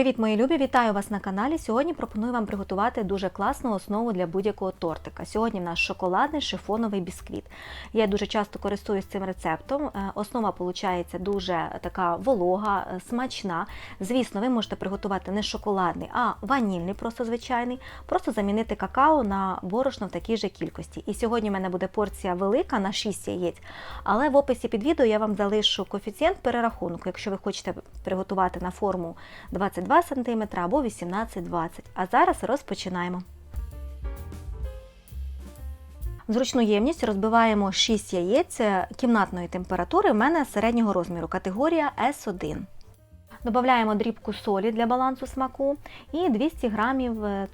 Привіт, мої любі! Вітаю вас на каналі. Сьогодні пропоную вам приготувати дуже класну основу для будь-якого тортика. Сьогодні в нас шоколадний шифоновий бісквіт. Я дуже часто користуюсь цим рецептом. Е, Основа виходить дуже така волога, е, смачна. Звісно, ви можете приготувати не шоколадний, а ванільний, просто звичайний. Просто замінити какао на борошно в такій же кількості. І сьогодні в мене буде порція велика на 6 яєць. Але в описі під відео я вам залишу коефіцієнт перерахунку, якщо ви хочете приготувати на форму 22 см або 18-20 А зараз розпочинаємо. Зручну ємність розбиваємо 6 яєць кімнатної температури. в мене середнього розміру, категорія S1. Додаємо дрібку солі для балансу смаку і 200 г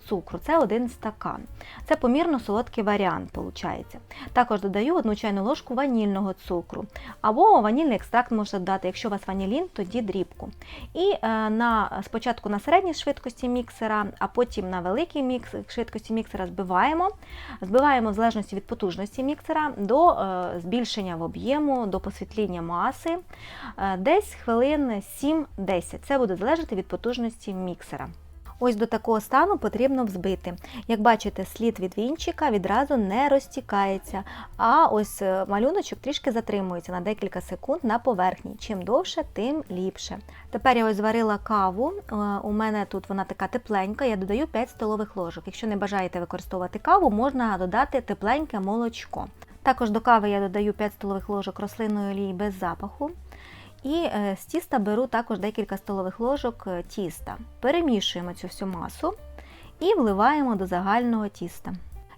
цукру. Це один стакан. Це помірно солодкий варіант. Виходить. Також додаю одну чайну ложку ванільного цукру. Або ванільний екстракт можна додати, якщо у вас ванілін, тоді дрібку. І е, на, спочатку на середній швидкості міксера, а потім на великій мікс, швидкості міксера збиваємо. Збиваємо в залежності від потужності міксера до е, збільшення в об'єму, до посвітління маси. Е, десь хвилин 7-10. Це буде залежати від потужності міксера. Ось до такого стану потрібно взбити. Як бачите, слід від вінчика відразу не розтікається, а ось е, малюночок трішки затримується на декілька секунд на поверхні. Чим довше, тим ліпше. Тепер я ось зварила каву. Е, У мене тут вона така тепленька, я додаю 5 столових ложок. Якщо не бажаєте використовувати каву, можна додати тепленьке молочко. Також до кави я додаю 5 столових ложок рослинної олії без запаху. І е, з тіста беру також декілька столових ложок е, тіста. Перемішуємо цю всю масу і вливаємо до загального тіста.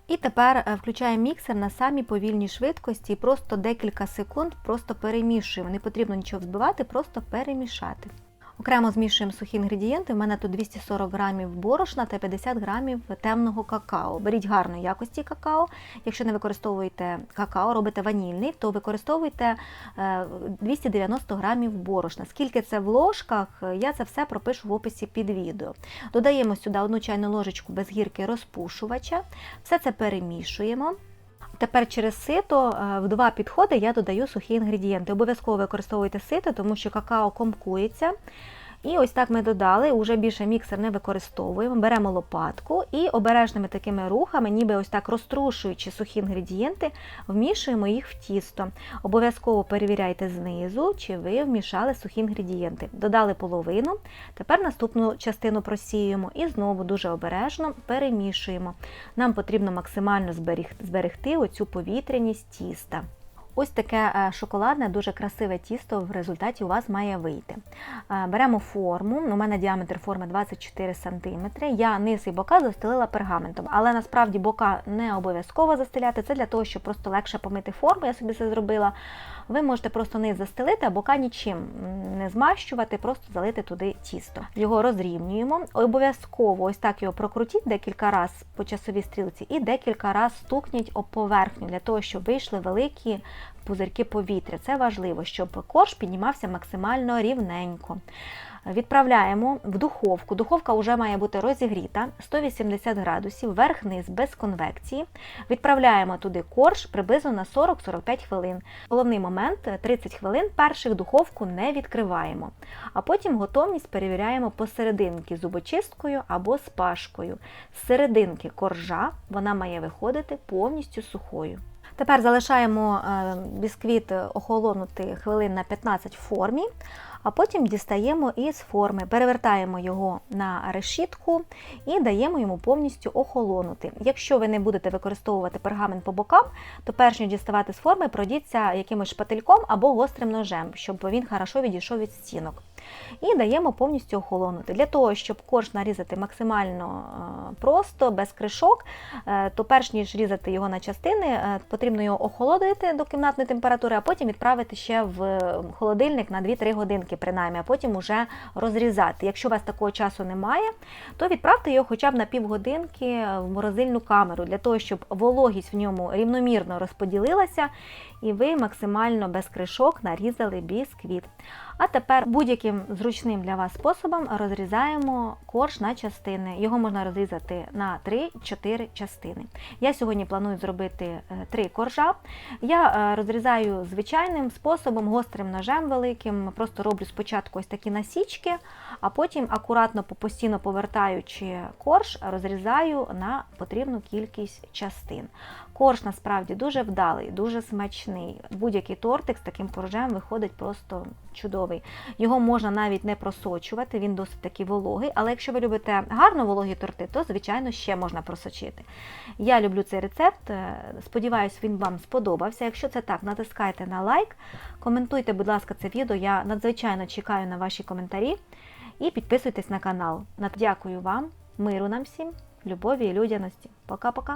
І тепер е, включаємо міксер на самій повільній швидкості і просто декілька секунд просто перемішуємо. Не потрібно нічого взбивати, просто перемішати. Окремо змішуємо сухі інгредієнти. У мене тут 240 грамів борошна та 50 грамів темного какао. Беріть гарної якості какао. Якщо не використовуєте какао, робите ванільний, то використовуйте 290 грамів борошна. Скільки це в ложках, я це все пропишу в описі під відео. Додаємо сюди одну чайну ложечку без гірки розпушувача. Все це перемішуємо. Тепер через сито в два підходи я додаю сухі інгредієнти. Обов'язково використовуйте сито, тому що какао комкується. І ось так ми додали, уже більше міксер не використовуємо. Беремо лопатку і обережними такими рухами, ніби ось так розтрушуючи сухі інгредієнти, вмішуємо їх в тісто. Обов'язково перевіряйте знизу, чи ви вмішали сухі інгредієнти. Додали половину, тепер наступну частину просіюємо і знову дуже обережно перемішуємо. Нам потрібно максимально зберегти оцю повітряність тіста. Ось таке е, шоколадне, дуже красиве тісто в результаті у вас має вийти. Е, беремо форму, у мене діаметр форми 24 см. Я низ і бока застелила пергаментом, але насправді бока не обов'язково застеляти. Це для того, щоб просто легше помити форму, я собі це зробила. Ви можете просто низ застелити, а бока нічим не змащувати, просто залити туди тісто. Його розрівнюємо. Обов'язково ось так його прокрутіть декілька разів по часовій стрілці і декілька разів стукніть об поверхню, для того, щоб вийшли великі пузирки повітря. Це важливо, щоб корж піднімався максимально рівненько. Відправляємо в духовку. Духовка вже має бути розігріта 180 градусів, верх-низ без конвекції. Відправляємо туди корж приблизно на 40-45 хвилин. Головний момент 30 хвилин перших духовку не відкриваємо, а потім готовність перевіряємо посерединки зубочисткою або спашкою. З серединки коржа вона має виходити повністю сухою. Тепер залишаємо бісквіт охолонути хвилин на 15 в формі, а потім дістаємо із форми, перевертаємо його на решітку і даємо йому повністю охолонути. Якщо ви не будете використовувати пергамент по бокам, то перш ніж діставати з форми, пройдіться якимось шпательком або гострим ножем, щоб він хорошо відійшов від стінок. І даємо повністю охолонути. Для того, щоб корж нарізати максимально просто, без кришок, е, то перш ніж різати його на частини, е, потрібно його охолодити до кімнатної температури, а потім відправити ще в холодильник на 2-3 годинки, принаймні, а потім уже розрізати. Якщо у вас такого часу немає, то відправте його хоча б на півгодинки в морозильну камеру, для того, щоб вологість в ньому рівномірно розподілилася і ви максимально без кришок нарізали бісквіт. А тепер будь-яким зручним для вас способом розрізаємо корж на частини. Його можна розрізати на 3-4 частини. Я сьогодні планую зробити 3 коржа. Я е, розрізаю звичайним способом, гострим ножем великим. Просто роблю спочатку ось такі насічки, а потім акуратно постійно повертаючи корж, розрізаю на потрібну кількість частин. Корж насправді дуже вдалий, дуже смачний. Будь-який тортик з таким коржем виходить просто чудовий. Його можна навіть не просочувати, він досить таки вологий, але якщо ви любите гарно вологі торти, то звичайно ще можна просочити. Я люблю цей рецепт. е, Сподіваюсь, він вам сподобався. Якщо це так, натискайте на лайк, коментуйте, будь ласка, це відео. Я надзвичайно чекаю на ваші коментарі і підписуйтесь на канал. Дякую вам, миру нам всім, любові і людяності. Пока-пока!